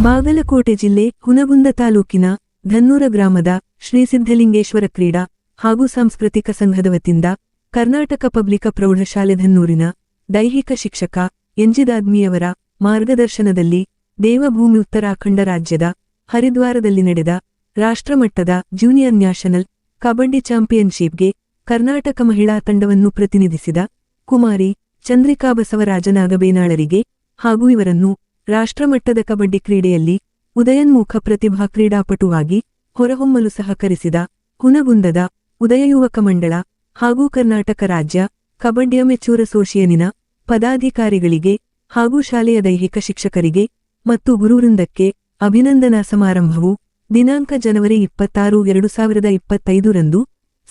ಬಾಗಲಕೋಟೆ ಜಿಲ್ಲೆ ಹುನಗುಂದ ತಾಲೂಕಿನ ಧನ್ನೂರ ಗ್ರಾಮದ ಶ್ರೀ ಸಿದ್ಧಲಿಂಗೇಶ್ವರ ಕ್ರೀಡಾ ಹಾಗೂ ಸಾಂಸ್ಕೃತಿಕ ಸಂಘದ ವತಿಯಿಂದ ಕರ್ನಾಟಕ ಪಬ್ಲಿಕ ಪ್ರೌಢಶಾಲೆ ಧನ್ನೂರಿನ ದೈಹಿಕ ಶಿಕ್ಷಕ ಎಂಜಿದಾದ್ಮಿಯವರ ಮಾರ್ಗದರ್ಶನದಲ್ಲಿ ದೇವಭೂಮಿ ಉತ್ತರಾಖಂಡ ರಾಜ್ಯದ ಹರಿದ್ವಾರದಲ್ಲಿ ನಡೆದ ರಾಷ್ಟ್ರಮಟ್ಟದ ಜೂನಿಯರ್ ನ್ಯಾಷನಲ್ ಕಬಡ್ಡಿ ಚಾಂಪಿಯನ್ಶಿಪ್ಗೆ ಕರ್ನಾಟಕ ಮಹಿಳಾ ತಂಡವನ್ನು ಪ್ರತಿನಿಧಿಸಿದ ಕುಮಾರಿ ಚಂದ್ರಿಕಾ ಬಸವರಾಜನಾಗಬೇನಾಳರಿಗೆ ಹಾಗೂ ಇವರನ್ನು ರಾಷ್ಟ್ರಮಟ್ಟದ ಕಬಡ್ಡಿ ಕ್ರೀಡೆಯಲ್ಲಿ ಉದಯನ್ಮುಖ ಪ್ರತಿಭಾ ಕ್ರೀಡಾಪಟುವಾಗಿ ಹೊರಹೊಮ್ಮಲು ಸಹಕರಿಸಿದ ಹುನಗುಂದದ ಉದಯ ಯುವಕ ಮಂಡಳ ಹಾಗೂ ಕರ್ನಾಟಕ ರಾಜ್ಯ ಕಬಡ್ಡಿ ಅಮೆಚೂರ್ ಅಸೋಸಿಯೇನಿನ ಪದಾಧಿಕಾರಿಗಳಿಗೆ ಹಾಗೂ ಶಾಲೆಯ ದೈಹಿಕ ಶಿಕ್ಷಕರಿಗೆ ಮತ್ತು ಗುರುವೃಂದಕ್ಕೆ ಅಭಿನಂದನಾ ಸಮಾರಂಭವು ದಿನಾಂಕ ಜನವರಿ ಇಪ್ಪತ್ತಾರು, ಎರಡು ಸಾವಿರದ ಇಪ್ಪತ್ತೈದರಂದು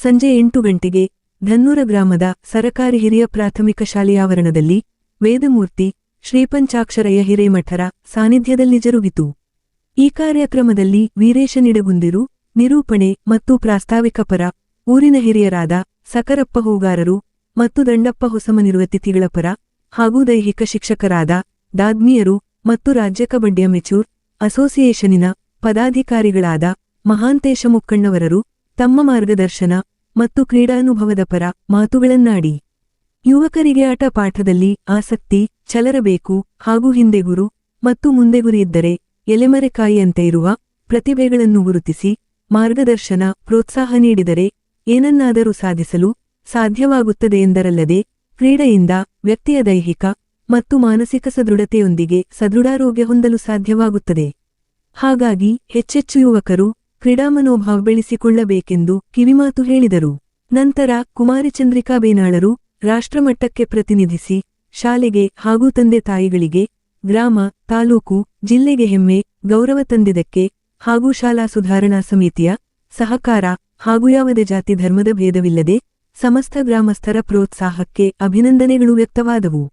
ಸಂಜೆ ಎಂಟು ಗಂಟೆಗೆ ಧನ್ನೂರ ಗ್ರಾಮದ ಸರಕಾರಿ ಹಿರಿಯ ಪ್ರಾಥಮಿಕ ಶಾಲೆಯ ಆವರಣದಲ್ಲಿ ವೇದಮೂರ್ತಿ ಶ್ರೀಪಂಚಾಕ್ಷರಯ್ಯ ಹಿರೇಮಠರ ಸಾನ್ನಿಧ್ಯದಲ್ಲಿ ಜರುಗಿತು. ಈ ಕಾರ್ಯಕ್ರಮದಲ್ಲಿ ವೀರೇಶ ನಿಡಗುಂದಿರು ನಿರೂಪಣೆ ಮತ್ತು ಪ್ರಾಸ್ತಾವಿಕ ಪರ ಊರಿನ ಹಿರಿಯರಾದ ಸಕರಪ್ಪ ಹೂಗಾರರು ಮತ್ತು ದಂಡಪ್ಪ ಹೊಸಮನಿರುವ ತಿಥಿಗಳ ಪರ ಹಾಗೂ ದೈಹಿಕ ಶಿಕ್ಷಕರಾದ ದಾದ್ಮಿಯರು ಮತ್ತು ರಾಜ್ಯ ಕಬಡ್ಡಿ ಮೆಚೂರ್ ಅಸೋಸಿಯೇಷನಿನ ಪದಾಧಿಕಾರಿಗಳಾದ ಮಹಾಂತೇಶ ಮುಕ್ಕಣ್ಣವರರು ತಮ್ಮ ಮಾರ್ಗದರ್ಶನ ಮತ್ತು ಕ್ರೀಡಾನುಭವದ ಪರ ಮಾತುಗಳನ್ನಾಡಿ. ಯುವಕರಿಗೆ ಆಟ ಪಾಠದಲ್ಲಿ ಆಸಕ್ತಿ ಛಲರಬೇಕು ಹಾಗೂ ಹಿಂದೆ ಗುರು ಮತ್ತು ಮುಂದೆಗುರಿ ಇದ್ದರೆ ಎಲೆಮರೆಕಾಯಿಯಂತೆ ಇರುವ ಪ್ರತಿಭೆಗಳನ್ನು ಗುರುತಿಸಿ ಮಾರ್ಗದರ್ಶನ, ಪ್ರೋತ್ಸಾಹ ನೀಡಿದರೆ ಏನನ್ನಾದರೂ ಸಾಧಿಸಲು ಸಾಧ್ಯವಾಗುತ್ತದೆ ಎಂದರಲ್ಲದೆ ಕ್ರೀಡೆಯಿಂದ ವ್ಯಕ್ತಿಯ ದೈಹಿಕ ಮತ್ತು ಮಾನಸಿಕ ಸದೃಢತೆಯೊಂದಿಗೆ ಸದೃಢಾರೋಗ್ಯ ಹೊಂದಲು ಸಾಧ್ಯವಾಗುತ್ತದೆ. ಹಾಗಾಗಿ ಹೆಚ್ಚೆಚ್ಚು ಯುವಕರು ಕ್ರೀಡಾಮನೋಭಾವ ಬೆಳೆಸಿಕೊಳ್ಳಬೇಕೆಂದು ಕಿವಿಮಾತು ಹೇಳಿದರು. ನಂತರ ಕುಮಾರಿ ಚಂದ್ರಿಕಾ ಬೇನಾಳರು ರಾಷ್ಟ್ರಮಟ್ಟಕ್ಕೆ ಪ್ರತಿನಿಧಿಸಿ ಶಾಲೆಗೆ ಹಾಗೂ ತಂದೆ ತಾಯಿಗಳಿಗೆ ಗ್ರಾಮ, ತಾಲೂಕು, ಜಿಲ್ಲೆಗೆ ಹೆಮ್ಮೆ, ಗೌರವ ತಂದಿದ್ದಕ್ಕೆ ಹಾಗೂ ಶಾಲಾ ಸುಧಾರಣಾ ಸಮಿತಿಯ ಸಹಕಾರ ಹಾಗೂ ಯಾವುದೇ ಜಾತಿ ಧರ್ಮದ ಭೇದವಿಲ್ಲದೆ ಸಮಸ್ತ ಗ್ರಾಮಸ್ಥರ ಪ್ರೋತ್ಸಾಹಕ್ಕೆ ಅಭಿನಂದನೆಗಳು ವ್ಯಕ್ತವಾದವು.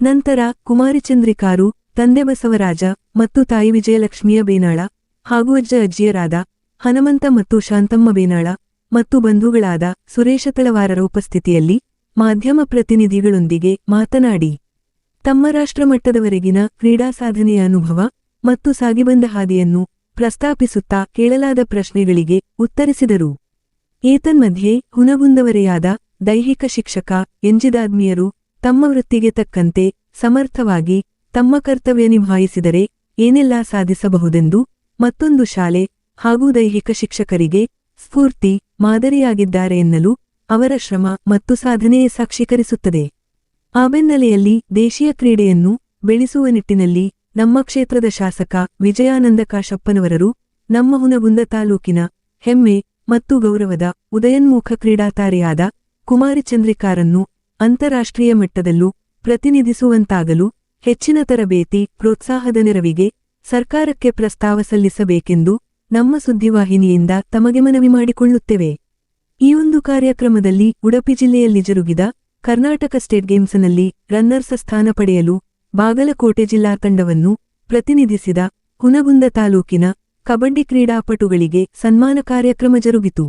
ನಂತರ ಕುಮಾರಿಚಂದ್ರಿಕಾರು ತಂದೆ ಬಸವರಾಜ ಮತ್ತು ತಾಯಿ ವಿಜಯಲಕ್ಷ್ಮಿಯ ಬೇನಾಳ ಹಾಗೂ ಅಜ್ಜ ಅಜ್ಜಿಯರಾದ ಹನುಮಂತ ಮತ್ತು ಶಾಂತಮ್ಮ ಬೇನಾಳ ಮತ್ತು ಬಂಧುಗಳಾದ ಸುರೇಶ ತಳವಾರರ ಉಪಸ್ಥಿತಿಯಲ್ಲಿ ಮಾಧ್ಯಮ ಪ್ರತಿನಿಧಿಗಳೊಂದಿಗೆ ಮಾತನಾಡಿ, ತಮ್ಮ ರಾಷ್ಟ್ರಮಟ್ಟದವರೆಗಿನ ಕ್ರೀಡಾ ಸಾಧನೆಯ ಅನುಭವ ಮತ್ತು ಸಾಗಿಬಂದ ಹಾದಿಯನ್ನು ಪ್ರಸ್ತಾಪಿಸುತ್ತಾ ಕೇಳಲಾದ ಪ್ರಶ್ನೆಗಳಿಗೆ ಉತ್ತರಿಸಿದರು. ಏತನ್ಮಧ್ಯೆ, ಹುನಗುಂದವರೆಯಾದ ದೈಹಿಕ ಶಿಕ್ಷಕ ಎಂಜಿದಾದ್ಮಿಯರು ತಮ್ಮ ವೃತ್ತಿಗೆ ತಕ್ಕಂತೆ ಸಮರ್ಥವಾಗಿ ತಮ್ಮ ಕರ್ತವ್ಯ ನಿಭಾಯಿಸಿದರೆ ಏನೆಲ್ಲ ಸಾಧಿಸಬಹುದೆಂದು ಮತ್ತೊಂದು ಶಾಲೆ ಹಾಗೂ ದೈಹಿಕ ಶಿಕ್ಷಕರಿಗೆ ಸ್ಫೂರ್ತಿ ಮಾದರಿಯಾಗಿದ್ದಾರೆ ಎನ್ನಲು ಅವರ ಶ್ರಮ ಮತ್ತು ಸಾಧನೆಯೇ ಸಾಕ್ಷೀಕರಿಸುತ್ತದೆ. ಆ ಬೆನ್ನೆಲೆಯಲ್ಲಿ ದೇಶೀಯ ಕ್ರೀಡೆಯನ್ನು ಬೆಳೆಸುವ ನಿಟ್ಟಿನಲ್ಲಿ ನಮ್ಮ ಕ್ಷೇತ್ರದ ಶಾಸಕ ವಿಜಯಾನಂದ ಕಾಶಪ್ಪನವರರು ನಮ್ಮ ಹುನಗುಂದ ತಾಲೂಕಿನ ಹೆಮ್ಮೆ ಮತ್ತು ಗೌರವದ ಉದಯನ್ಮುಖ ಕ್ರೀಡಾತಾರೆಯಾದ ಕುಮಾರಿ ಚಂದ್ರಿಕಾರನ್ನು ಅಂತಾರಾಷ್ಟ್ರೀಯ ಮಟ್ಟದಲ್ಲೂ ಪ್ರತಿನಿಧಿಸುವಂತಾಗಲು ಹೆಚ್ಚಿನ ತರಬೇತಿ ಪ್ರೋತ್ಸಾಹದ ನೆರವಿಗೆ ಸರ್ಕಾರಕ್ಕೆ ಪ್ರಸ್ತಾವ ಸಲ್ಲಿಸಬೇಕೆಂದು ನಮ್ಮ ಸುದ್ದಿವಾಹಿನಿಯಿಂದ ತಮಗೆ ಮನವಿ ಮಾಡಿಕೊಳ್ಳುತ್ತೇವೆ. ಈ ಒಂದು ಕಾರ್ಯಕ್ರಮದಲ್ಲಿ ಉಡುಪಿ ಜಿಲ್ಲೆಯಲ್ಲಿ ಜರುಗಿದ ಕರ್ನಾಟಕ ಸ್ಟೇಟ್ ಗೇಮ್ಸ್ನಲ್ಲಿ ರನ್ನರ್ಸ್ ಸ್ಥಾನ ಪಡೆಯಲು ಬಾಗಲಕೋಟೆ ಜಿಲ್ಲಾ ತಂಡವನ್ನು ಪ್ರತಿನಿಧಿಸಿದ ಹುನಗುಂದ ತಾಲೂಕಿನ ಕಬಡ್ಡಿ ಕ್ರೀಡಾಪಟುಗಳಿಗೆ ಸನ್ಮಾನ ಕಾರ್ಯಕ್ರಮ ಜರುಗಿತು.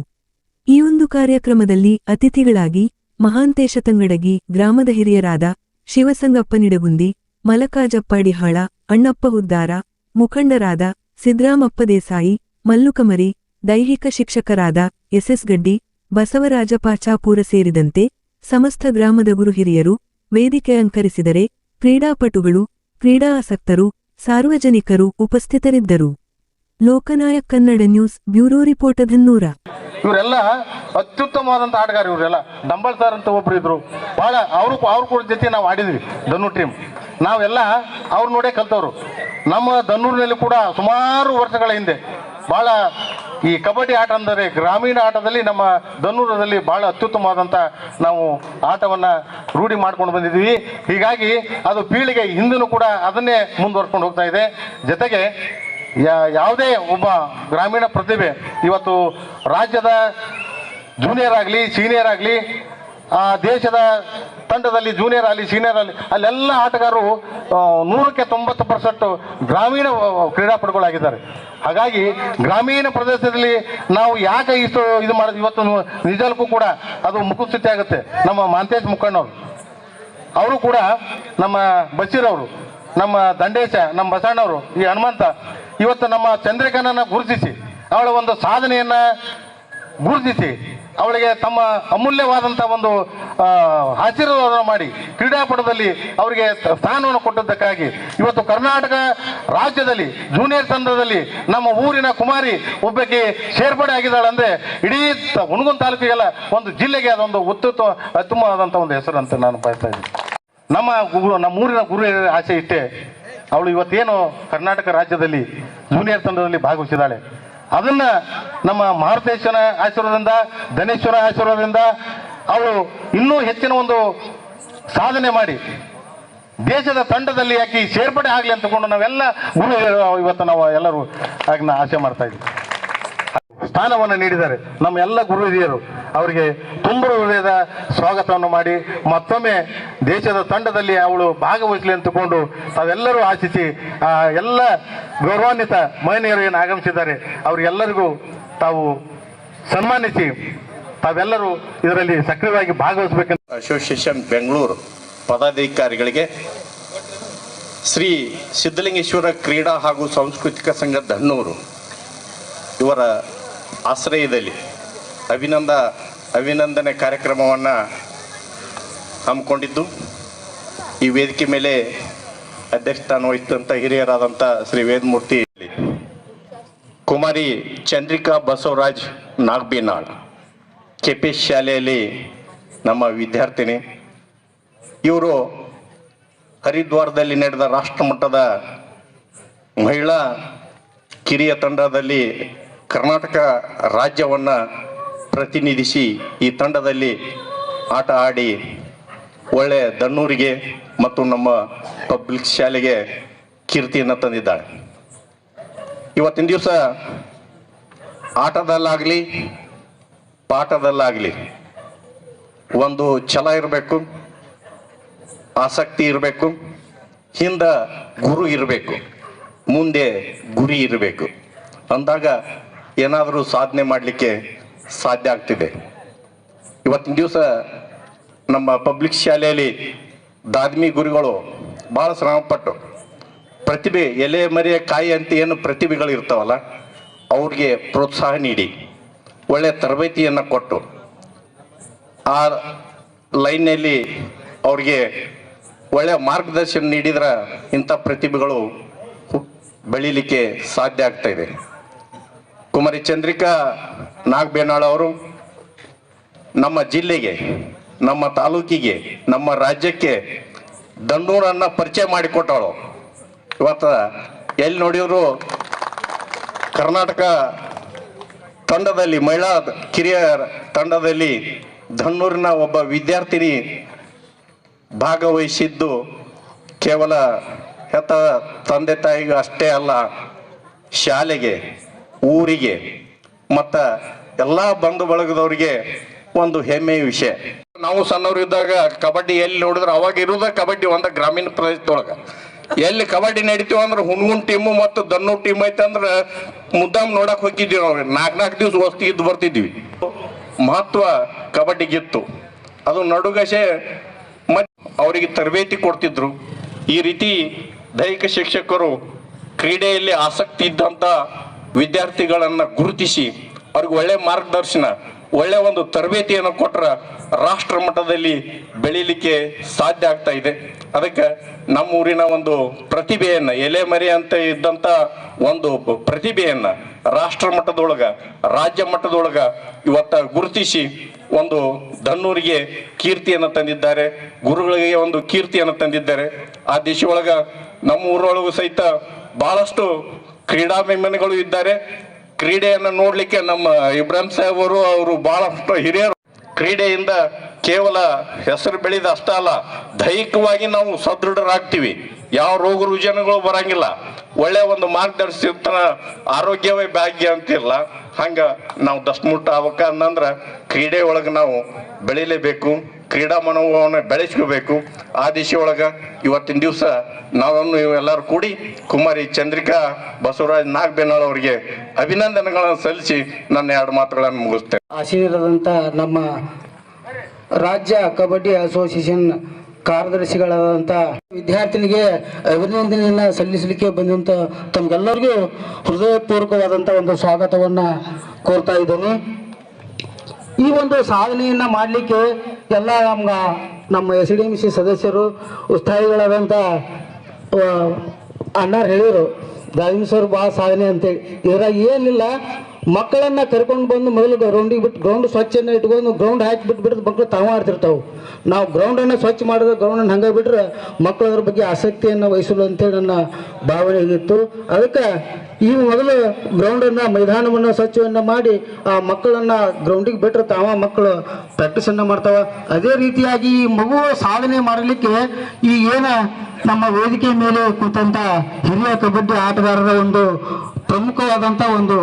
ಈ ಒಂದು ಕಾರ್ಯಕ್ರಮದಲ್ಲಿ ಅತಿಥಿಗಳಾಗಿ ಮಹಾಂತೇಶ ತಂಗಡಗಿ ಗ್ರಾಮದ ಹಿರಿಯರಾದ ಶಿವಸಂಗಪ್ಪ ನಿಡಗುಂದಿ, ಮಲಕಾಜಪ್ಪ ಅಡಿಹಾಳ, ಅಣ್ಣಪ್ಪ ಹುದ್ದಾರ, ಮುಖಂಡರಾದ ಸಿದ್ರಾಮಪ್ಪ ದೇಸಾಯಿ, ಮಲ್ಲುಕಮರಿ, ದೈಹಿಕ ಶಿಕ್ಷಕರಾದ ಎಸ್ಎಸ್ ಗಡ್ಡಿ ಬಸವರಾಜ ಪಾಚಾಪೂರ ಸೇರಿದಂತೆ ಸಮಸ್ತ ಗ್ರಾಮದ ಗುರು ಹಿರಿಯರು ವೇದಿಕೆ ಅಲಂಕರಿಸಿದರೆ ಕ್ರೀಡಾಪಟುಗಳು, ಕ್ರೀಡಾ ಆಸಕ್ತರು, ಸಾರ್ವಜನಿಕರು ಉಪಸ್ಥಿತರಿದ್ದರು. Loknayak Kannada news, bureau report Dhannur ಇವರೆಲ್ಲ ಅತ್ಯುತ್ತಮವಾದಂಥ ಆಟಗಾರ ಇವರೆಲ್ಲ. ಡಂಬಲ್ ಸರ್ ಅಂತ ಒಬ್ರು ಇದ್ರು. ಭಾಳ ಅವರು ಅವ್ರ ಕೂಡ ಜೊತೆ ನಾವು ಆಡಿದ್ವಿ, ಧನು ಟೀಮ್ ನಾವೆಲ್ಲ ಅವ್ರು ನೋಡೇ ಕಲ್ತವ್ರು. ನಮ್ಮ ಧನ್ನೂರಿನಲ್ಲಿ ಕೂಡ ಸುಮಾರು ವರ್ಷಗಳ ಹಿಂದೆ ಭಾಳ ಈ ಕಬಡ್ಡಿ ಆಟ ಅಂದರೆ ಗ್ರಾಮೀಣ ಆಟದಲ್ಲಿ ನಮ್ಮ ಧನ್ನೂರದಲ್ಲಿ ಬಹಳ ಅತ್ಯುತ್ತಮವಾದಂಥ ನಾವು ಆಟವನ್ನು ರೂಢಿ ಮಾಡ್ಕೊಂಡು ಬಂದಿದ್ದೀವಿ. ಹೀಗಾಗಿ ಅದು ಪೀಳಿಗೆ ಹಿಂದೂ ಕೂಡ ಅದನ್ನೇ ಮುಂದುವರ್ಕೊಂಡು ಹೋಗ್ತಾ ಇದೆ. ಜೊತೆಗೆ ಯಾವುದೇ ಒಬ್ಬ ಗ್ರಾಮೀಣ ಪ್ರತಿಭೆ, ಇವತ್ತು ರಾಜ್ಯದ ಜೂನಿಯರ್ ಆಗಲಿ ಸೀನಿಯರ್ ಆಗಲಿ ದೇಶದ ತಂಡದಲ್ಲಿ ಜೂನಿಯರ್ ಆಗಲಿ ಸೀನಿಯರ್ ಆಗಲಿ ಅಲ್ಲೆಲ್ಲ ಆಟಗಾರರು ನೂರಕ್ಕೆ ತೊಂಬತ್ತು ಪರ್ಸೆಂಟ್ ಗ್ರಾಮೀಣ ಕ್ರೀಡಾಪಟುಗಳಾಗಿದ್ದಾರೆ. ಹಾಗಾಗಿ ಗ್ರಾಮೀಣ ಪ್ರದೇಶದಲ್ಲಿ ನಾವು ಯಾಕೆ ಇಷ್ಟು ಇದು ಮಾಡೋದು ಇವತ್ತು ನಿಜಕ್ಕೂ ಕೂಡ ಅದು ಮುಖಸ್ಥಿತಿ ಆಗುತ್ತೆ. ನಮ್ಮ ಮಾಂತೇಶ್ ಮುಖಂಡವರು. ಅವರು ಕೂಡ ನಮ್ಮ ಬಸೀರವರು ನಮ್ಮ ದಂಡೇಶ, ನಮ್ಮ ಬಸಣ್ಣವರು, ಈ ಹನುಮಂತ, ಇವತ್ತು ನಮ್ಮ ಚಂದ್ರಿಕನನ್ನು ಗುರುತಿಸಿ, ಅವಳ ಒಂದು ಸಾಧನೆಯನ್ನು ಗುರುತಿಸಿ ಅವಳಿಗೆ ತಮ್ಮ ಅಮೂಲ್ಯವಾದಂಥ ಒಂದು ಆಶೀರ್ವಾದ ಮಾಡಿ ಕ್ರೀಡಾಪಟದಲ್ಲಿ ಅವರಿಗೆ ಸ್ಥಾನವನ್ನು ಕೊಟ್ಟದ್ದಕ್ಕಾಗಿ ಇವತ್ತು ಕರ್ನಾಟಕ ರಾಜ್ಯದಲ್ಲಿ ಜೂನಿಯರ್ ತಂಡದಲ್ಲಿ ನಮ್ಮ ಊರಿನ ಕುಮಾರಿ ಒಬ್ಬಕ್ಕೆ ಸೇರ್ಪಡೆ ಆಗಿದ್ದಾಳೆ ಅಂದ್ರೆ ಇಡೀ ಹುಣಗುನ್ ತಾಲೂಕಿಗೆಲ್ಲ ಒಂದು ಜಿಲ್ಲೆಗೆ ಅದೊಂದು ಉತ್ತಮ ಅತ್ಯುತ್ತಮವಾದಂಥ ಒಂದು ಹೆಸರು ಅಂತ ನಾನು ಬಯಸ್ತಾ ಇದ್ದೀನಿ. ನಮ್ಮ ಗುರು, ನಮ್ಮ ಊರಿನ ಗುರು ಆಸೆ ಇಷ್ಟೇ ಅವಳು ಇವತ್ತೇನು ಕರ್ನಾಟಕ ರಾಜ್ಯದಲ್ಲಿ ಜೂನಿಯರ್ ತಂಡದಲ್ಲಿ ಭಾಗವಹಿಸಿದ್ದಾಳೆ. ಅದನ್ನ ನಮ್ಮ ಮಾರುತೇಶ್ವರ ಆಶೀರ್ವಾದದಿಂದ, ಧನೇಶ್ವರ ಆಶೀರ್ವಾದದಿಂದ ಅವರು ಇನ್ನೂ ಹೆಚ್ಚಿನ ಒಂದು ಸಾಧನೆ ಮಾಡಿ, ದೇಶದ ತಂಡದಲ್ಲಿ ಯಾಕೆ ಸೇರ್ಪಡೆ ಆಗಲಿ ಅಂತಕೊಂಡು ನಾವೆಲ್ಲ ಗುರು, ಇವತ್ತು ನಾವು ಎಲ್ಲರೂ ಅದನ್ನ ಆಸೆ ಮಾಡ್ತಾ ಇದ್ದೀವಿ ಸ್ಥಾನವನ್ನು ನೀಡಿದ್ದಾರೆ. ನಮ್ಮ ಎಲ್ಲ ಗುರು ಹಿರಿಯರು ಅವರಿಗೆ ತುಂಬ ಹೃದಯದ ಸ್ವಾಗತವನ್ನು ಮಾಡಿ, ಮತ್ತೊಮ್ಮೆ ದೇಶದ ತಂಡದಲ್ಲಿ ಅವಳು ಭಾಗವಹಿಸಲಿ ಅಂತಕೊಂಡು ತಾವೆಲ್ಲರೂ ಆಶಿಸಿ ಎಲ್ಲ ಗೌರವಾನ್ವಿತ ಮಹಿಳೆಯರು ಏನು ಆಗಮಿಸಿದ್ದಾರೆ, ಅವರಿಗೆಲ್ಲರಿಗೂ ತಾವು ಸನ್ಮಾನಿಸಿ, ತಾವೆಲ್ಲರೂ ಇದರಲ್ಲಿ ಸಕ್ರಿಯವಾಗಿ ಭಾಗವಹಿಸಬೇಕಂತ ಅಸೋಸಿಯೇಷನ್ ಬೆಂಗಳೂರು ಪದಾಧಿಕಾರಿಗಳಿಗೆ ಶ್ರೀ ಸಿದ್ಧಲಿಂಗೇಶ್ವರ ಕ್ರೀಡಾ ಹಾಗೂ ಸಾಂಸ್ಕೃತಿಕ ಸಂಘದ ದಣ್ಣೂರು ಇವರ ಆಶ್ರಯದಲ್ಲಿ ಅಭಿನಂದ, ಅಭಿನಂದನೆ ಕಾರ್ಯಕ್ರಮವನ್ನು ಹಮ್ಮಿಕೊಂಡಿದ್ದು, ಈ ವೇದಿಕೆ ಮೇಲೆ ಅಧ್ಯಕ್ಷಸ್ಥಾನ ವಹಿಸಿದಂಥ ಹಿರಿಯರಾದಂಥ ಶ್ರೀ ವೇದಮೂರ್ತಿ ಕುಮಾರಿ ಚಂದ್ರಿಕಾ ಬಸವರಾಜ್ ನಾಗ್ಬಿನಾಳ್ ಕೆ ಪಿ ಶಾಲೆಯಲ್ಲಿ ನಮ್ಮ ವಿದ್ಯಾರ್ಥಿನಿ. ಇವರು ಹರಿದ್ವಾರದಲ್ಲಿ ನಡೆದ ರಾಷ್ಟ್ರಮಟ್ಟದ ಮಹಿಳಾ ಕಿರಿಯ ತಂಡದಲ್ಲಿ ಕರ್ನಾಟಕ ರಾಜ್ಯವನ್ನು ಪ್ರತಿನಿಧಿಸಿ ಈ ತಂಡದಲ್ಲಿ ಆಟ ಆಡಿ ಒಳ್ಳೆ ದಣ್ಣೂರಿಗೆ ಮತ್ತು ನಮ್ಮ ಪಬ್ಲಿಕ್ ಶಾಲೆಗೆ ಕೀರ್ತಿಯನ್ನು ತಂದಿದ್ದಾಳೆ ಇವತ್ತಿನ ದಿವಸ ಆಟದಲ್ಲಾಗಲಿ, ಪಾಠದಲ್ಲಾಗಲಿ ಒಂದು ಛಲ ಇರಬೇಕು, ಆಸಕ್ತಿ ಇರಬೇಕು, ಹಿಂದೆ ಗುರು ಇರಬೇಕು, ಮುಂದೆ ಗುರಿ ಇರಬೇಕು. ಅಂದಾಗ ಏನಾದರೂ ಸಾಧನೆ ಮಾಡಲಿಕ್ಕೆ ಸಾಧ್ಯ ಆಗ್ತಿದೆ. ಇವತ್ತಿನ ದಿವಸ ನಮ್ಮ ಪಬ್ಲಿಕ್ ಶಾಲೆಯಲ್ಲಿ ದಾದ್ಮಿ ಗುರುಗಳು ಭಾಳ ಶ್ರಮಪಟ್ಟು, ಪ್ರತಿಭೆ, ಎಲೆ ಮರೆಯ ಕಾಯಿ ಅಂತ ಏನು ಪ್ರತಿಭೆಗಳು ಇರ್ತಾವಲ್ಲ, ಅವ್ರಿಗೆ ಪ್ರೋತ್ಸಾಹ ನೀಡಿ ಒಳ್ಳೆಯ ತರಬೇತಿಯನ್ನು ಕೊಟ್ಟು, ಆ ಲೈನಲ್ಲಿ ಅವ್ರಿಗೆ ಒಳ್ಳೆಯ ಮಾರ್ಗದರ್ಶನ ನೀಡಿದ್ರೆ ಇಂಥ ಪ್ರತಿಭೆಗಳು ಬೆಳೀಲಿಕ್ಕೆ ಸಾಧ್ಯ ಆಗ್ತಾ ಇದೆ. ಕುಮಾರಿ ಚಂದ್ರಿಕಾ, ನಾಗಬೇನಾಳ್ ಅವರು ನಮ್ಮ ಜಿಲ್ಲೆಗೆ, ನಮ್ಮ ತಾಲೂಕಿಗೆ, ನಮ್ಮ ರಾಜ್ಯಕ್ಕೆ ದಂಡೂರನ್ನ ಪರಿಚಯ ಮಾಡಿಕೊಟ್ಟವಳು ಇವತ್ತು ಎಲ್ಲಿ ನೋಡಿದ್ರು ಕರ್ನಾಟಕ ತಂಡದಲ್ಲಿ, ಮಹಿಳಾ ಕಿರಿಯ ತಂಡದಲ್ಲಿ ಧನ್ನೂರಿನ ಒಬ್ಬ ವಿದ್ಯಾರ್ಥಿನಿ ಭಾಗವಹಿಸಿದ್ದು ಕೇವಲ ಹೆತ್ತ ತಂದೆ ತಾಯಿಗೆ ಅಷ್ಟೇ ಅಲ್ಲ, ಶಾಲೆಗೆ ಊರಿಗೆ, ಮತ್ತು ಎಲ್ಲ ಬಂಧು ಬಳಗದವರಿಗೆ ಒಂದು ಹೆಮ್ಮೆಯ ವಿಷಯ. ನಾವು ಸಣ್ಣವ್ರು ಇದ್ದಾಗ ಕಬಡ್ಡಿ ಎಲ್ಲಿ ನೋಡಿದ್ರೆ ಅವಾಗ ಇರೋದ ಕಬಡ್ಡಿ ಒಂದ ಗ್ರಾಮೀಣ ಪ್ರದೇಶದೊಳಗೆ. ಎಲ್ಲಿ ಕಬಡ್ಡಿ ನಡೀತೀವಿ ಅಂದ್ರೆ ಹುಣ್ಗುನ್ ಟೀಮು ಮತ್ತು ದನ್ನು ಟೀಮ್ ಐತೆ ಅಂದ್ರೆ ಮುದ್ದಾಮ್ ನೋಡಕ್ ಹೋಗಿದ್ವಿ ನಾವು. ನಾಲ್ಕು ನಾಲ್ಕು ದಿವಸ ವಸ್ತಿ ಇದ್ದು ಬರ್ತಿದ್ವಿ. ಮಹತ್ವ ಕಬಡ್ಡಿಗಿತ್ತು. ಅದು ನಡುಗಸೆ ಮತ್ತು ಅವರಿಗೆ ತರಬೇತಿ ಕೊಡ್ತಿದ್ರು. ಈ ರೀತಿ ದೈಹಿಕ ಶಿಕ್ಷಕರು ಕ್ರೀಡೆಯಲ್ಲಿ ಆಸಕ್ತಿ ಇದ್ದಂಥ ವಿದ್ಯಾರ್ಥಿಗಳನ್ನು ಗುರುತಿಸಿ, ಅವ್ರಿಗೆ ಒಳ್ಳೆ ಮಾರ್ಗದರ್ಶನ, ಒಳ್ಳೆ ಒಂದು ತರಬೇತಿಯನ್ನು ಕೊಟ್ಟರೆ ರಾಷ್ಟ್ರ ಮಟ್ಟದಲ್ಲಿ ಬೆಳೀಲಿಕ್ಕೆ ಸಾಧ್ಯ ಆಗ್ತಾ ಇದೆ. ಅದಕ್ಕೆ ನಮ್ಮೂರಿನ ಒಂದು ಪ್ರತಿಭೆಯನ್ನು, ಎಲೆ ಮರಿ ಅಂತ ಇದ್ದಂಥ ಒಂದು ಪ್ರತಿಭೆಯನ್ನು ರಾಷ್ಟ್ರ ಮಟ್ಟದೊಳಗೆ, ರಾಜ್ಯ ಮಟ್ಟದೊಳಗೆ ಇವತ್ತ ಗುರುತಿಸಿ ಒಂದು ಧನ್ನೂರಿಗೆ ಕೀರ್ತಿಯನ್ನು ತಂದಿದ್ದಾರೆ, ಗುರುಗಳಿಗೆ ಒಂದು ಕೀರ್ತಿಯನ್ನು ತಂದಿದ್ದಾರೆ. ಆ ದಿಶೆಯೊಳಗ ನಮ್ಮ ಊರೊಳಗೂ ಸಹಿತ ಬಹಳಷ್ಟು ಕ್ರೀಡಾಭಿಮಾನಿಗಳು ಇದ್ದಾರೆ. ಕ್ರೀಡೆಯನ್ನು ನೋಡಲಿಕ್ಕೆ ನಮ್ಮ ಇಬ್ರಾಹಿಂ ಸಾಹೇಬ್ ಅವರು ಅವರು ಬಹಳಷ್ಟು ಹಿರಿಯರು. ಕ್ರೀಡೆಯಿಂದ ಕೇವಲ ಹೆಸರು ಬೆಳೆದ ಅಷ್ಟ ಅಲ್ಲ, ದೈಹಿಕವಾಗಿ ನಾವು ಸದೃಢರಾಗ್ತೀವಿ. ಯಾವ ರೋಗ ರುಜಿನಗಳು ಬರಂಗಿಲ್ಲ. ಒಳ್ಳೆ ಒಂದು ಮಾರ್ಗದರ್ಶನ ಆರೋಗ್ಯವೇ ಭಾಗ್ಯ ಅಂತಿಲ್ಲ ಹಂಗ ನಾವು ದಸ್ಮುಟ್ಟ ಆಗ್ಬೇಕ ಅನ್ನಂದ್ರ ಕ್ರೀಡೆ ಒಳಗೆ ನಾವು ಬೆಳಿಲೇಬೇಕು. ಕ್ರೀಡಾ ಮನೋಭಾವವನ್ನು ಬೆಳೆಸ್ಕೋಬೇಕು. ಆ ದಿಶೆಯೊಳಗೆ ಇವತ್ತಿನ ದಿವಸ ನಾವನ್ನು ಇವೆಲ್ಲರೂ ಕೂಡಿ ಕುಮಾರಿ ಚಂದ್ರಿಕಾ ಬಸವರಾಜ್ ನಾಗಬೆನ್ನಾಳ್ ಅವರಿಗೆ ಅಭಿನಂದನೆಗಳನ್ನು ಸಲ್ಲಿಸಿ ನನ್ನ ಎರಡು ಮಾತುಗಳನ್ನು ಮುಗಿಸ್ತೇನೆ. ಆಶೀರ್ವಾದಂಥ ನಮ್ಮ ರಾಜ್ಯ ಕಬಡ್ಡಿ ಅಸೋಸಿಯೇಷನ್ ಕಾರ್ಯದರ್ಶಿಗಳಾದಂಥ ವಿದ್ಯಾರ್ಥಿನಿಗೆ ಅಭಿನಂದನೆಯನ್ನು ಸಲ್ಲಿಸಲಿಕ್ಕೆ ಬಂದಂಥ ತಮಗೆಲ್ಲರಿಗೂ ಹೃದಯಪೂರ್ವಕವಾದಂತ ಒಂದು ಸ್ವಾಗತವನ್ನು ಕೋರ್ತಾ ಇದ್ದೇನೆ. ಈ ಒಂದು ಸಾಧನೆಯನ್ನು ಮಾಡಲಿಕ್ಕೆ ಎಲ್ಲ ನಮ್ಗೆ, ನಮ್ಮ ಎಸ್ ಡಿ ಎಂ ಸಿ ಸದಸ್ಯರು ಉತ್ಸಾಹಿಗಳಾದಂಥ ಅಣ್ಣಾರು ಹೇಳಿದರು ದಾವಿನ ಸರ್ ಭಾಳ ಸಾಧನೆ ಅಂತೇಳಿ. ಇದ್ರಾಗ ಏನಿಲ್ಲ ಮಕ್ಕಳನ್ನ ಕರ್ಕೊಂಡು ಬಂದು ಮೊದಲು ಗ್ರೌಂಡಿಗೆ ಬಿಟ್ಟು ಗ್ರೌಂಡ್ ಸ್ವಚ್ಛನ ಇಟ್ಕೊಂಡು ಗ್ರೌಂಡ್ ಹಾಕಿ ಬಿಟ್ಟು ಬಿಟ್ಟು ಮಕ್ಕಳು ತಾವು ಆಡ್ತಿರ್ತಾವೆ. ನಾವು ಗ್ರೌಂಡನ್ನು ಸ್ವಚ್ಛ ಮಾಡಿದ್ರೆ ಗ್ರೌಂಡನ್ನು ಹಂಗೆ ಬಿಟ್ರೆ ಮಕ್ಕಳು ಅದ್ರ ಬಗ್ಗೆ ಆಸಕ್ತಿಯನ್ನು ವಹಿಸಲು ಅಂತೇಳಿ ನನ್ನ ಭಾವನೆ ಆಗಿತ್ತು ಅದಕ್ಕೆ ಈ ಮೊದಲು ಗ್ರೌಂಡನ್ನು ಮೈದಾನವನ್ನು ಸ್ವಚ್ಛವನ್ನು ಮಾಡಿ ಆ ಮಕ್ಕಳನ್ನು ಗ್ರೌಂಡಿಗೆ ಬಿಟ್ಟರೆ ತಾವ ಮಕ್ಕಳು ಪ್ರಾಕ್ಟೀಸನ್ನು ಮಾಡ್ತಾವ. ಅದೇ ರೀತಿಯಾಗಿ ಈ ಮಗು ಸಾಧನೆ ಮಾಡಲಿಕ್ಕೆ ಈ ಏನು ನಮ್ಮ ವೇದಿಕೆ ಮೇಲೆ ಕೂತಂಥ ಹಿರಿಯ ಕಬಡ್ಡಿ ಆಟಗಾರರ ಒಂದು ಪ್ರಮುಖವಾದಂಥ ಒಂದು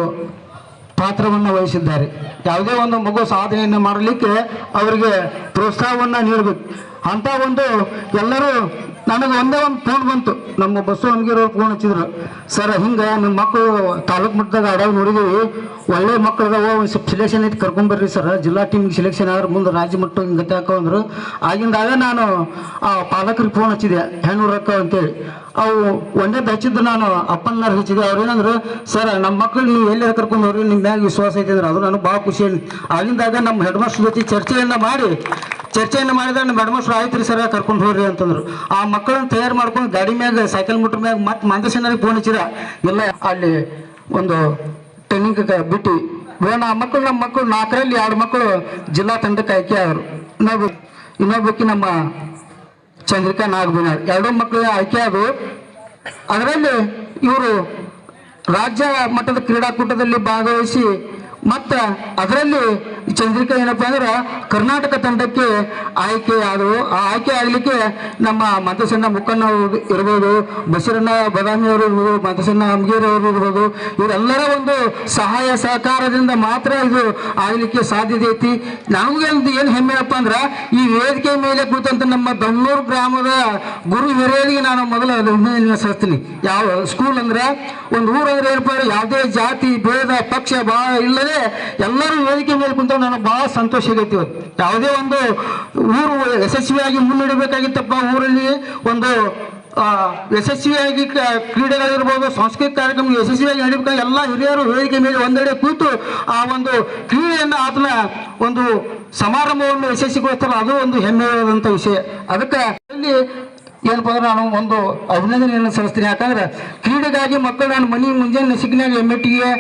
ಪಾತ್ರವನ್ನು ವಹಿಸಿದ್ದಾರೆ. ಯಾವುದೇ ಒಂದು ಮಗು ಸಾಧನೆಯನ್ನು ಮಾಡಲಿಕ್ಕೆ ಅವರಿಗೆ ಪ್ರೋತ್ಸಾಹವನ್ನು ನೀಡಬೇಕು. ಅಂತ ಒಂದು ಎಲ್ಲರೂ ನನಗೆ ಒಂದೇ ಒಂದು ಫೋನ್ ಬಂತು. ನಮ್ಮ ಬಸ್ಸು ಹಂಗಿರೋರು ಫೋನ್ ಹಚ್ಚಿದ್ರು. ಸರ್, ಹಿಂಗೆ ನಿಮ್ಮ ಮಕ್ಕಳು ತಾಲೂಕು ಮಟ್ಟದಾಗ ಆಡೋ ನೋಡಿದೀವಿ. ಒಳ್ಳೆ ಮಕ್ಕಳು ಸೆಲೆಕ್ಷನ್ ಐತಿ ಕರ್ಕೊಂಬರ್ರಿ ಸರ್. ಜಿಲ್ಲಾ ಟೀಮ್ಗೆ ಸೆಲೆಕ್ಷನ್ ಆದ್ರೆ ಮುಂದೆ ರಾಜ್ಯ ಮಟ್ಟ ಹಿಂಗೆ ಗತಿ ಹಾಕೋ ಅಂದರು. ಆಗಿಂದಾಗ ನಾನು ಆ ಪಾಲಕರಿಗೆ ಫೋನ್ ಹಚ್ಚಿದೆ, ಹೆಣ್ಣು ರೊಕ್ಕ ಅಂತೇಳಿ. ಅವು ಒಂದೇ ಹಚ್ಚಿದ್ದು ನಾನು ಅಪ್ಪನ್ನಾರು ಹಚ್ಚಿದೆ. ಅವ್ರು ಏನಂದ್ರು ಸರ್ ನಮ್ಮ ಮಕ್ಕಳು ನೀವು ಎಲ್ಲಾರ ಕರ್ಕೊಂಡು ಹೋಗ್ರಿ ನಿಮ್ಮ ಮ್ಯಾಗ ವಿಶ್ವಾಸ ಐತೆ ಅಂದ್ರೆ ಅದು ನನಗೆ ಭಾಳ ಖುಷಿ ಆಗಿಂದಾಗ ನಮ್ಮ ಹೆಡ್ ಮಾಸ್ಟರ್ ಜೊತೆ ಚರ್ಚೆಯನ್ನು ಮಾಡಿ, ಚರ್ಚೆಯನ್ನು ಮಾಡಿದಾಗ ನಮ್ಮ ಹೆಡ್ ಮಾಸ್ಟರ್ ಆಯ್ತು ರೀ ಸರ್, ಕರ್ಕೊಂಡು ಹೋಗ್ರಿ ಅಂತಂದ್ರು. ಆ ಮಕ್ಕಳನ್ನ ತಯಾರು ಮಾಡ್ಕೊಂಡು ಗಾಡಿ ಮ್ಯಾಗ, ಸೈಕಲ್ ಮೋಟ್ರ್ ಮ್ಯಾಗ ಮತ್ತೆ ಮಂದಸೇನರಿಗೆ ಫೋನ್ ಹಚ್ಚಿದ. ಎಲ್ಲ ಅಲ್ಲಿ ಒಂದು ಟ್ರೈನಿಂಗ್ ಬಿಟ್ಟು. ಇವಾಗ ಆ ಮಕ್ಕಳು ನಮ್ಮ ಮಕ್ಕಳು ನಾಲ್ಕರಲ್ಲಿ ಎರಡು ಮಕ್ಕಳು ಜಿಲ್ಲಾ ತಂಡಕ್ಕೆ ಆಯ್ಕೆ ಆದರು. ಇನ್ನೊಬ್ಬ ಇನ್ನೊಬ್ಬಕ್ಕೆ ನಮ್ಮ ಚಂದ್ರಿಕಾ ನಾಗಬಿನಾಳ್ ಎರಡೂ ಮಕ್ಕಳು ಆಯ್ಕೆ ಅದು ಅದರಲ್ಲಿ ಇವರು ರಾಜ್ಯ ಮಟ್ಟದ ಕ್ರೀಡಾಕೂಟದಲ್ಲಿ ಭಾಗವಹಿಸಿ ಮತ್ತು ಅದರಲ್ಲಿ ಚಂದ್ರಿಕಾ ಏನಪ್ಪ ಅಂದ್ರೆ ಕರ್ನಾಟಕ ತಂಡಕ್ಕೆ ಆಯ್ಕೆ ಆದವು ಆ ಆಯ್ಕೆ ಆಗಲಿಕ್ಕೆ ನಮ್ಮ ಮಂತಸಣ್ಣ ಮುಕ್ಕಣ್ಣ ಇರ್ಬೋದು, ಬಸರಣ್ಣ ಬದಾಮಿ ಅವರು ಇರ್ಬೋದು ಮಂತಸಣ್ಣ ಅವರು ಇರ್ಬೋದು, ಇವರೆಲ್ಲರ ಒಂದು ಸಹಾಯ ಸಹಕಾರದಿಂದ ಮಾತ್ರ ಇದು ಆಗಲಿಕ್ಕೆ ಸಾಧ್ಯತೆ ಐತಿ. ನಮಗೆ ಒಂದು ಏನು ಹೆಮ್ಮೆ ಅಪ್ಪ ಅಂದ್ರೆ ಈ ವೇದಿಕೆ ಮೇಲೆ ಕೂತಂತ ನಮ್ಮ ಬೆಂಗಳೂರು ಗ್ರಾಮದ ಗುರು ಹಿರಿಯರಿಗೆ ನಾನು ಮೊದಲು ಅಭಿನಂದನೆ ಸಲ್ಲಿಸ್ತೀನಿ. ಯಾವ ಸ್ಕೂಲ್ ಅಂದ್ರೆ, ಒಂದು ಊರಂದ್ರೆ ಏನಪ್ಪ ಯಾವುದೇ ಜಾತಿ, ಭೇದ, ಪಕ್ಷ, ಭಾವ ಇಲ್ಲದೆ ಎಲ್ಲರೂ ವೇದಿಕೆ ಮೇಲೆ ಕುಂತ ನನಗೆ ಭಾಳ ಸಂತೋಷ ಆಗೈತಿ ಇವತ್ತು. ಯಾವುದೇ ಒಂದು ಊರು ಯಶಸ್ವಿಯಾಗಿ ಮುನ್ನಡಿಬೇಕಾಗಿತ್ತಪ್ಪ, ಊರಲ್ಲಿ ಒಂದು ಯಶಸ್ವಿಯಾಗಿ ಕ್ರೀಡೆಗಳಿರ್ಬೋದು ಸಾಂಸ್ಕೃತಿಕ ಕಾರ್ಯಕ್ರಮ ಯಶಸ್ವಿಯಾಗಿ ನಡೀಬೇಕಾಗಿ ಎಲ್ಲ ಹಿರಿಯರು ವೇದಿಕೆ ಮೇಲೆ ಒಂದೆಡೆ ಕೂತು ಆ ಒಂದು ಕ್ರೀಡೆಯನ್ನು ಆತನ ಒಂದು ಸಮಾರಂಭವನ್ನು ಯಶಸ್ವಿಗೊಳಿಸ್ತಾರೆ. ಅದು ಒಂದು ಹೆಮ್ಮೆಯಾದಂಥ ವಿಷಯ. ಅದಕ್ಕೆ ಅಲ್ಲಿ ಏನಪ್ಪ ಅಂದ್ರೆ ನಾನು ಒಂದು ಅಭಿನಂದನೆಯನ್ನು ಸಲ್ಲಿಸ್ತೀನಿ. ಯಾಕಂದ್ರೆ ಕ್ರೀಡೆಗಾಗಿ ಮಕ್ಕಳು ನಾನು ಮನೆ ಮುಂಜಾನೆ ಸಿಗ್ನಾಗ ಎಮ್ಮೆಟ್ಟಿಗೆ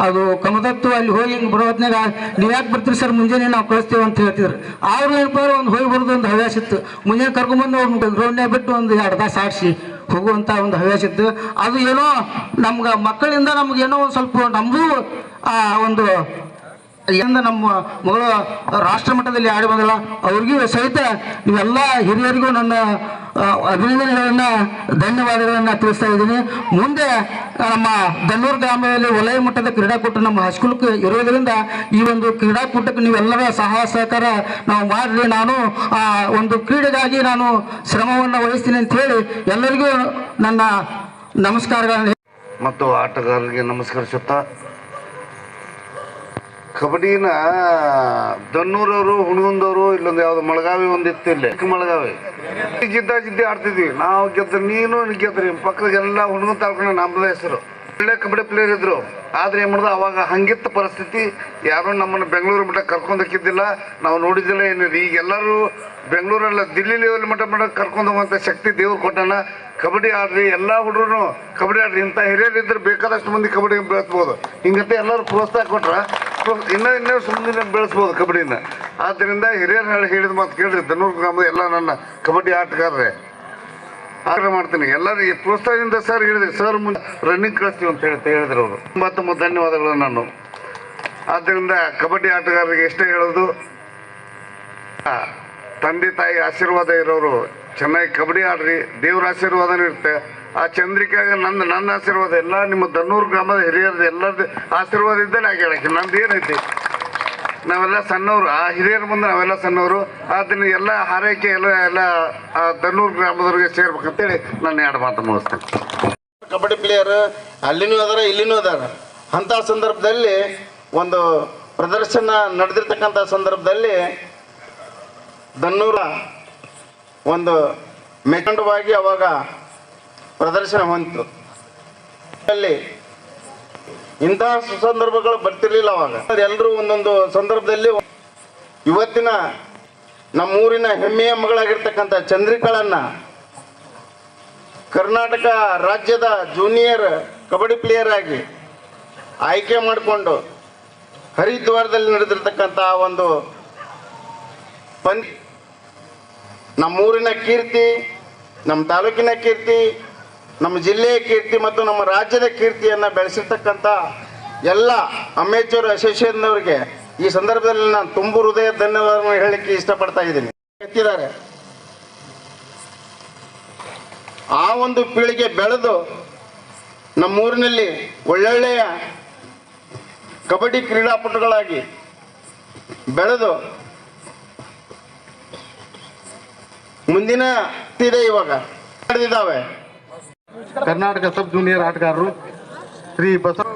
ಅದು ಕಮದತ್ತು ಅಲ್ಲಿ ಹೋಗಿ ಹಿಂಗೆ ಬರೋ ಹೊತ್ನಾಗ ನೀವು ಯಾಕೆ ಬರ್ತೀರಿ ಸರ್? ಮುಂಜಾನೆ ನಾವು ಕಳಿಸ್ತೇವೆ ಅಂತ ಹೇಳ್ತಿದ್ರು. ಅವ್ರು ಏನಪ್ಪ ಒಂದು ಹೋಗಿ ಬರೋದು ಒಂದು ಹವ್ಯಾಸ ಇತ್ತು. ಮುಂಜಾನೆ ಕರ್ಕೊಂಬಂದು ಅವ್ರು ಗ್ರೌಂಡ್ನಾಗ ಬಿಟ್ಟು ಒಂದು ಎರಡು ತಾಸು ಆಡಿಸಿ ಹೋಗುವಂಥ ಒಂದು ಹವ್ಯಾಸ ಇತ್ತು. ಅದು ಏನೋ ನಮ್ಗೆ ಮಕ್ಕಳಿಂದ ನಮ್ಗೆ ಏನೋ ಒಂದು ಸ್ವಲ್ಪ ನಮಗೂ, ಆ, ಒಂದು ಎಂದ ನಮ್ಮ ಮಗಳು ರಾಷ್ಟ್ರ ಮಟ್ಟದಲ್ಲಿ ಆಡಿ ಬಂದಲ್ಲ ಅವ್ರಿಗೂ ಸಹಿತ ಇವೆಲ್ಲ ಹಿರಿಯರಿಗೂ ನನ್ನ ಅಭಿನಂದನೆಗಳನ್ನ, ಧನ್ಯವಾದಗಳನ್ನ ತಿಳಿಸ್ತಾ ಇದ್ದೀನಿ. ಮುಂದೆ ನಮ್ಮ ದನ್ನೂರು ಗ್ರಾಮದಲ್ಲಿ ವಲಯ ಮಟ್ಟದ ಕ್ರೀಡಾಕೂಟ ನಮ್ಮ ಹೈಸ್ಕೂಲ್ಗೆ ಇರೋದರಿಂದ ಈ ಒಂದು ಕ್ರೀಡಾಕೂಟಕ್ಕೆ ನೀವೆಲ್ಲರ ಸಹಾಯ, ಸಹಕಾರ ನಾವು ಮಾಡ್ರಿ. ನಾನು, ಆ, ಒಂದು ಕ್ರೀಡೆಗಾಗಿ ನಾನು ಶ್ರಮವನ್ನು ವಹಿಸ್ತೀನಿ ಅಂತ ಹೇಳಿ ಎಲ್ಲರಿಗೂ ನನ್ನ ನಮಸ್ಕಾರಗಳನ್ನು ಮತ್ತು ಆಟಗಾರರಿಗೆ ನಮಸ್ಕರಿಸುತ್ತಾ ಕಬಡ್ಡಿನ ದನ್ನೂರವರು, ಹುಣಗುಂದವರು, ಇಲ್ಲೊಂದು ಯಾವ್ದು ಮಳಗಾವಿ ಒಂದಿತ್ತು ಇಲ್ಲಿ. ಚಿಕ್ಕ ಮಳಗಾವಿ. ಜಿದ್ದ ಜಿದ್ದಿ ಆಡ್ತಿದ್ವಿ. ನಾವು ಗೆದ್ದ, ನೀನು ಗೆದ್ರಿ ಪಕ್ಕದಾಗೆಲ್ಲ ಹುಣಗುಂದ ತಾಳ್ಕೊಂಡು ನಮ್ಮದೇ ಹೆಸರು. ಒಳ್ಳೆ ಕಬಡ್ಡಿ ಪ್ಲೇಯರ್ ಇದ್ರು. ಆದ್ರೆ ಏನ್ ಮಾಡೋದು? ಅವಾಗ ಹಂಗಿತ್ತ ಪರಿಸ್ಥಿತಿ. ಯಾರು ನಮ್ಮನ್ನು ಬೆಂಗಳೂರು ಮಟ್ಟ ಕರ್ಕೊಂಡು ಹೋಗಿದ್ದಿಲ್ಲ. ನಾವು ನೋಡಿದ್ದಿಲ್ಲ ಏನಿದೆ ಈಗ ಎಲ್ಲರೂ ಬೆಂಗಳೂರಲ್ಲ, ದಿಲ್ಲಿ ಲೆವೆಲ್ ಮಟ್ಟ ಮಟ್ಟ ಕರ್ಕೊಂಡು ಹೋಗುವಂಥ ಶಕ್ತಿ ದೇವ್ರು ಕೊಟ್ಟಣ ಕಬಡ್ಡಿ ಆಡ್ರಿ, ಎಲ್ಲ ಹುಡುಗರು ಕಬಡ್ಡಿ ಆಡ್ರಿ. ಇಂಥ ಹಿರಿಯರು ಇದ್ರೆ ಬೇಕಾದಷ್ಟು ಮಂದಿ ಕಬಡ್ಡಿ ಬೆಳೆಸ್ಬೋದು. ಹಿಂಗಂತ ಎಲ್ಲರೂ ಪ್ರೋತ್ಸಾಹ ಕೊಟ್ರ ಇನ್ನೂ ಇನ್ನೂ ಸುಮ್ಮನೆ ಬೆಳೆಸ್ಬೋದು ಕಬಡ್ಡಿನ. ಆದ್ದರಿಂದ ಹಿರಿಯರು ಹೇಳಿ ಹೇಳಿದ ಮಾತು ಕೇಳಿರಿ. ಧನೂರ್ ಗ್ರಾಮದ ಎಲ್ಲ ನನ್ನ ಕಬಡ್ಡಿ ಆಟಗಾರರೇ. ಆಗ್ರಹ ಮಾಡ್ತೀನಿ. ಎಲ್ಲರೂ ಈ ಪ್ರೋತ್ಸಾಹದಿಂದ ಸರ್ ಹೇಳಿದೆ ಸರ್ ಮುಂದೆ ರನ್ನಿಂಗ್ ಕಳಿಸ್ತೀವಿ ಅಂತ ಹೇಳಿ ಹೇಳಿದ್ರು ಅವರು. ತುಂಬ ತುಂಬ ಧನ್ಯವಾದಗಳು ನಾನು. ಆದ್ದರಿಂದ ಕಬಡ್ಡಿ ಆಟಗಾರರಿಗೆ ಎಷ್ಟೇ ಹೇಳೋದು ತಂದೆ ತಾಯಿ ಆಶೀರ್ವಾದ ಇರೋರು. ಚೆನ್ನಾಗಿ ಕಬಡ್ಡಿ ಆಡ್ರಿ. ದೇವ್ರ ಆಶೀರ್ವಾದನೂ ಇರುತ್ತೆ. ಆ ಚಂದ್ರಿಕಾಗ ನನ್ನ ನನ್ನ ಆಶೀರ್ವಾದ, ಎಲ್ಲ ನಿಮ್ಮ ದನ್ನೂರು ಗ್ರಾಮದ ಹಿರಿಯರದ ಎಲ್ಲರದ್ದು ಆಶೀರ್ವಾದ ಇದ್ದೇ ನಾ ಹೇಳಕ್ಕೆ ನಂದು ಏನೈತಿ? ನಾವೆಲ್ಲ ಸಣ್ಣವರು. ಆ ಹಿರಿಯರ ಮುಂದೆ ನಾವೆಲ್ಲ ಸಣ್ಣವರು. ಅದನ್ನ ಎಲ್ಲ ಹಾರೈಕೆ ಎಲ್ಲ ಎಲ್ಲ ಆ ದನ್ನೂರು ಗ್ರಾಮದವ್ರಿಗೆ ಸೇರ್ಬೇಕಂತೇಳಿ ನಾನು ಎರಡು ಮಾತು ಮುಗಿಸ್ತೇನೆ. ಕಬಡ್ಡಿ ಪ್ಲೇಯರ್ ಅಲ್ಲಿನೂ ಅದಾರ, ಇಲ್ಲಿನೂ ಅದಾರ. ಅಂಥ ಸಂದರ್ಭದಲ್ಲಿ ಒಂದು ಪ್ರದರ್ಶನ ನಡೆದಿರ್ತಕ್ಕಂಥ ಸಂದರ್ಭದಲ್ಲಿ ದನ್ನೂರ ಒಂದು ಮೆಖಂಡವಾಗಿ ಅವಾಗ ಪ್ರದರ್ಶನ ಹೊಂತು ಅಲ್ಲಿ ಇಂತಹ ಸುಸಂದರ್ಭಗಳು ಬರ್ತಿರ್ಲಿಲ್ಲ ಅವಾಗ. ಎಲ್ಲರೂ ಒಂದೊಂದು ಸಂದರ್ಭದಲ್ಲಿ ಇವತ್ತಿನ ನಮ್ಮೂರಿನ ಹೆಮ್ಮೆಯ ಮಗಳಾಗಿರ್ತಕ್ಕಂಥ ಚಂದ್ರಿಕಳನ್ನ ಕರ್ನಾಟಕ ರಾಜ್ಯದ ಜೂನಿಯರ್ ಕಬಡ್ಡಿ ಪ್ಲೇಯರ್ ಆಗಿ ಆಯ್ಕೆ ಮಾಡಿಕೊಂಡು ಹರಿದ್ವಾರದಲ್ಲಿ ನಡೆದಿರ್ತಕ್ಕಂಥ ಒಂದು ಪಂದ್ ನಮ್ಮೂರಿನ ಕೀರ್ತಿ, ನಮ್ಮ ತಾಲೂಕಿನ ಕೀರ್ತಿ ನಮ್ಮ ಜಿಲ್ಲೆಯ ಕೀರ್ತಿ ಮತ್ತು ನಮ್ಮ ರಾಜ್ಯದ ಕೀರ್ತಿಯನ್ನು ಬೆಳೆಸಿರ್ತಕ್ಕಂಥ ಎಲ್ಲ ಅಮೇಚೂರ್ ಅಸೋಸಿಯೇಷನ್ನವರಿಗೆ ಈ ಸಂದರ್ಭದಲ್ಲಿ ನಾನು ತುಂಬು ಹೃದಯ ಧನ್ಯವಾದವನ್ನು ಹೇಳಲಿಕ್ಕೆ ಇಷ್ಟಪಡ್ತಾ ಇದ್ದೀನಿ. ಎತ್ತಿದ್ದಾರೆ ಆ ಒಂದು ಪೀಳಿಗೆ ಬೆಳೆದು ನಮ್ಮೂರಿನಲ್ಲಿ ಒಳ್ಳೊಳ್ಳೆಯ ಕಬಡ್ಡಿ ಕ್ರೀಡಾಪಟುಗಳಾಗಿ ಬೆಳೆದು ಮುಂದಿನ ಇವಾಗ. ನಡೆದಿದ್ದಾವೆ. ಕರ್ನಾಟಕ ಸಬ್ ಜೂನಿಯರ್ ಆಟಗಾರರು ಶ್ರೀ ಬಸವ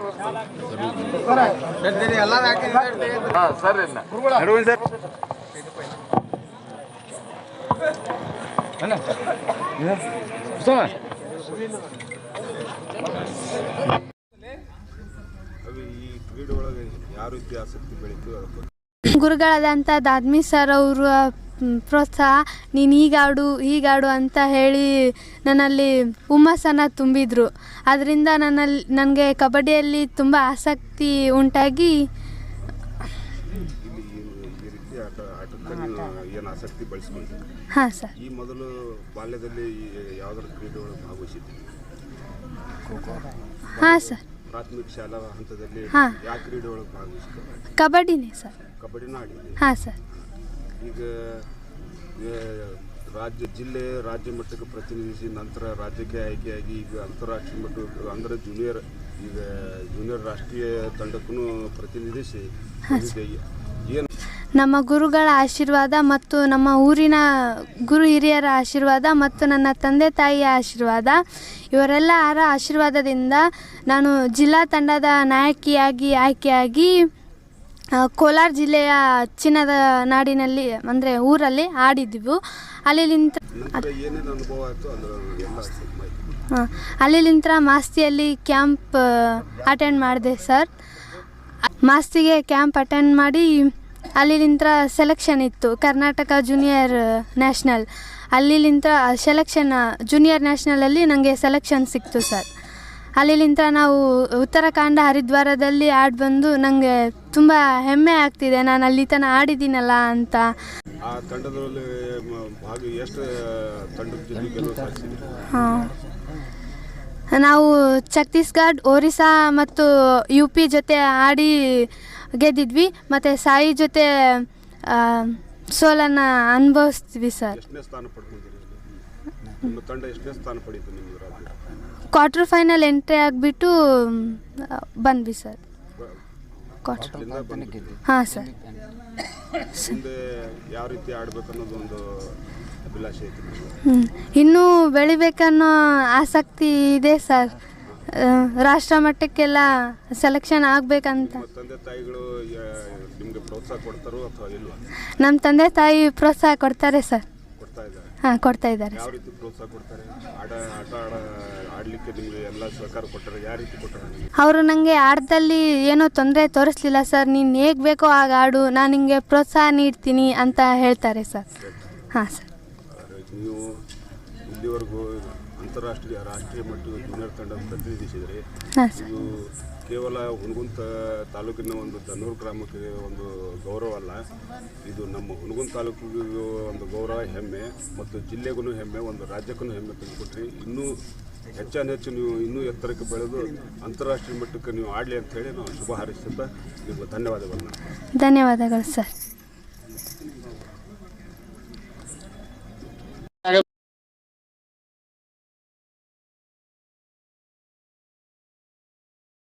ಗುರುಗಳಾದಂಥ ದಾದ್ಮಿ ಸರ್ ಅವರು ಪ್ರೋತ್ಸಾಹ ನೀನು ಹೀಗಾಡು ಹೀಗಾಡು ಅಂತ ಹೇಳಿ ನನ್ನಲ್ಲಿ ಹುಮ್ಮಸ್ಸನ್ನು ತುಂಬಿದರು. ಅದರಿಂದ ನನ್ನಲ್ಲಿ ನನಗೆ ಕಬಡ್ಡಿಯಲ್ಲಿ ತುಂಬ ಆಸಕ್ತಿ ಉಂಟಾಗಿ ಹಾಂ ಸರ್. ಈ ಮೊದಲು ಬಾಲ್ಯದಲ್ಲಿ ಯಾವ್ದಾರ ಕ್ರೀಡೆ ಒಳಗೆ ಭಾಗವಹಿಸಿದ್ರಿ ಹಾಂ ಸರ್. ಪ್ರಾಥಮಿಕ ಶಾಲಾ ಹಂತದಲ್ಲಿ ಹಾ. ಯಾವ ಕ್ರೀಡೆ ಒಳಗೆ ಭಾಗವಹಿಸಿದ್ರಿ ಕಬಡ್ಡಿನೇ ಸರ್. ಕಬಡ್ಡಿನ ಆಡಿದ್ರಿ ಹಾಂ ಸರ್. ಈಗ ರಾಜ್ಯ, ಜಿಲ್ಲೆ, ರಾಜ್ಯ ಮಟ್ಟಕ್ಕೆ ಪ್ರತಿನಿಧಿಸಿ ನಂತರ ರಾಜ್ಯಕ್ಕೆ ಆಯ್ಕೆಯಾಗಿ ಈಗ ಅಂತಾರಾಷ್ಟ್ರೀಯ ಮಟ್ಟ ಅಂದರೆ ಜೂನಿಯರ್ ಈಗ ಜೂನಿಯರ್ ರಾಷ್ಟ್ರೀಯ ತಂಡಕ್ಕೂ ಪ್ರತಿನಿಧಿಸಿ ಏನು ನಮ್ಮ ಗುರುಗಳ ಆಶೀರ್ವಾದ ಮತ್ತು ನಮ್ಮ ಊರಿನ ಗುರು ಹಿರಿಯರ ಆಶೀರ್ವಾದ ಮತ್ತು ನನ್ನ ತಂದೆ ತಾಯಿಯ ಆಶೀರ್ವಾದ. ಇವರೆಲ್ಲರ ಆಶೀರ್ವಾದದಿಂದ ನಾನು ಜಿಲ್ಲಾ ತಂಡದ ನಾಯಕಿಯಾಗಿ, ಆಯ್ಕೆಯಾಗಿ ಕೋಲಾರ ಜಿಲ್ಲೆಯ ಚಿನ್ನದ ನಾಡಿನಲ್ಲಿ ಅಂದರೆ ಊರಲ್ಲಿ ಆಡಿದ್ದೆವು ಅಲ್ಲಿಲಿಂತ ಹಾಂ ಅಲ್ಲಿಲಿಂತ್ರ ಮಾಸ್ತಿಯಲ್ಲಿ ಕ್ಯಾಂಪ್ ಅಟೆಂಡ್ ಮಾಡಿದೆ ಸರ್. ಮಾಸ್ತಿಗೆ ಕ್ಯಾಂಪ್ ಅಟೆಂಡ್ ಮಾಡಿ ಅಲ್ಲಿಲಿಂತ್ರ ಸೆಲೆಕ್ಷನ್ ಇತ್ತು ಕರ್ನಾಟಕ ಜೂನಿಯರ್ ನ್ಯಾಷನಲ್ ಅಲ್ಲಿಲಿಂತ ಸೆಲೆಕ್ಷನ್ ಜೂನಿಯರ್ ನ್ಯಾಷನಲಲ್ಲಿ ನನಗೆ ಸೆಲೆಕ್ಷನ್ ಸಿಕ್ತು ಸರ್. ಅಲ್ಲಿಲಿಂತ್ರ ನಾವು ಉತ್ತರಾಖಂಡ ಹರಿದ್ವಾರದಲ್ಲಿ ಆಡಿ ಬಂದು ನನಗೆ ತುಂಬ ಹೆಮ್ಮೆ ಆಗ್ತಿದೆ. ನಾನು ಅಲ್ಲಿ ತನಕ ಆಡಿದ್ದೀನಲ್ಲ ಅಂತ. ಆ ತಂಡದಲ್ಲಿ ಮ- ಭಾಗ ಎಷ್ಟು ತಂಡದ ಜೊತೆ ಗೆಲುವು ಸಾಧಿಸಿದ್ರಿ? ಹಾಂ. ನಾವು ಛತ್ತೀಸ್ಗಢ ಒರಿಸ್ಸಾ ಮತ್ತು ಯು ಪಿ ಜೊತೆ ಆಡಿ ಗೆದ್ದಿದ್ವಿ. ಮತ್ತು ಸಾಯಿ ಜೊತೆ ಆ, ಸೋಲನ್ನು ಅನುಭವಿಸ್ತೀವಿ ಸರ್. ಎಷ್ಟನೇ ಸ್ಥಾನ ಪಡ್ಕೊಂಡಿರಿ? ನಿಮ್ಮ ತಂಡ ಎಷ್ಟನೇ ಸ್ಥಾನ ಪಡೀತು ನಿಮ್ಗೆ ಕ್ವಾರ್ಟರ್ ಫೈನಲ್ ಎಂಟ್ರಿ ಆಗಿಬಿಟ್ಟು ಬಂದ್ವಿ ಸರ್. ಬಂದ್ಬಿಟ್ರಿ. ಹಾಂ ಸರ್. ಮುಂದೆ ಯಾವ ರೀತಿ ಆಡ್ಬೇಕು ಅನ್ನೋದು ಒಂದು ಅಭಿಲಾಷೆ ಐತಿ ನಿಮ್ಗೆ. ಹ್ಮ್. ಇನ್ನೂ ಬೆಳಿಬೇಕನ್ನೋ ಆಸಕ್ತಿ ಇದೆ ಸರ್. ಆ, ರಾಷ್ಟ್ರ ಮಟ್ಟಕ್ಕೆಲ್ಲ ಸೆಲೆಕ್ಷನ್ ಆಗಬೇಕಂತ. ನಿಮ್ಮ ತಂದೆ ತಾಯಿಗಳು ಯಾ- ನಿಮ್ಗೆ ಪ್ರೋತ್ಸಾಹ ಕೊಡ್ತಾರೋ ಅಥವಾ ಇಲ್ವಾ? ನಮ್ಮ ತಂದೆ ತಾಯಿ ಪ್ರೋತ್ಸಾಹ ಕೊಡ್ತಾರೆ ಸರ್. ಕೊಡ್ತಾ ಇದ್ದಾರೆ. ಹಾಂ ಕೊಡ್ತಾ ಇದ್ದಾರೆ ಯಾವ ಸರ್. ರೀತಿ ಪ್ರೋತ್ಸಾಹ ಕೊಡ್ತಾರೆ? ಆಡ ಆಟ ಆಡ ಆಡ್ಲಿಕ್ಕೆ ನಿಮಗೆ ಎಲ್ಲ ಸಹಕಾರ ಕೊಟ್ಟರೆ ಯಾವ ರೀತಿ ಕೊಟ್ಟರು? ಅವರು ನನಗೆ ಆಟದಲ್ಲಿ ಏನೋ ತೊಂದರೆ ತೋರಿಸ್ಲಿಲ್ಲ ಸರ್. ನೀನು ಹೇಗೆ ಬೇಕೋ ಆಗ ಆಡು. ನಾನು ನಿಮಗೆ ಪ್ರೋತ್ಸಾಹ ನೀಡ್ತೀನಿ ಅಂತ ಹೇಳ್ತಾರೆ ಸರ್. ಹಾಂ ಸರ್. ನೀವು ಇಲ್ಲಿವರೆಗೂ ಅಂತಾರಾಷ್ಟ್ರೀಯ ರಾಷ್ಟ್ರೀಯ ಮಟ್ಟದ ಜೂನಿಯರ್ ತಂಡ ಪ್ರತಿನಿಧಿಸಿದರೆ ಇದು ಕೇವಲ ಹುನಗುಂತ ತಾಲೂಕಿನ ಒಂದು ದನ್ನೂರು ಗ್ರಾಮಕ್ಕೆ ಒಂದು ಗೌರವ ಅಲ್ಲ. ಇದು ನಮ್ಮ ಹುಣಗುಂದ ತಾಲೂಕಿಗೂ ಒಂದು ಗೌರವ ಹೆಮ್ಮೆ ಮತ್ತು ಜಿಲ್ಲೆಗೂ ಹೆಮ್ಮೆ ಒಂದು ರಾಜ್ಯಕ್ಕೂ ಹೆಮ್ಮೆ ತಂದುಕೊಟ್ರಿ. ಇನ್ನೂ ಹೆಚ್ಚಾನ ಹೆಚ್ಚು ನೀವು ಇನ್ನೂ ಎತ್ತರಕ್ಕೆ ಬೆಳೆದು ಅಂತಾರಾಷ್ಟ್ರೀಯ ಮಟ್ಟಕ್ಕೆ ನೀವು ಆಡಲಿ ಅಂತ ಹೇಳಿ ನಾವು ಶುಭ ಹಾರೈಸುತ್ತಾ, ನಿಮಗೆ ಧನ್ಯವಾದಗಳನ್ನ. ಧನ್ಯವಾದಗಳು ಸರ್.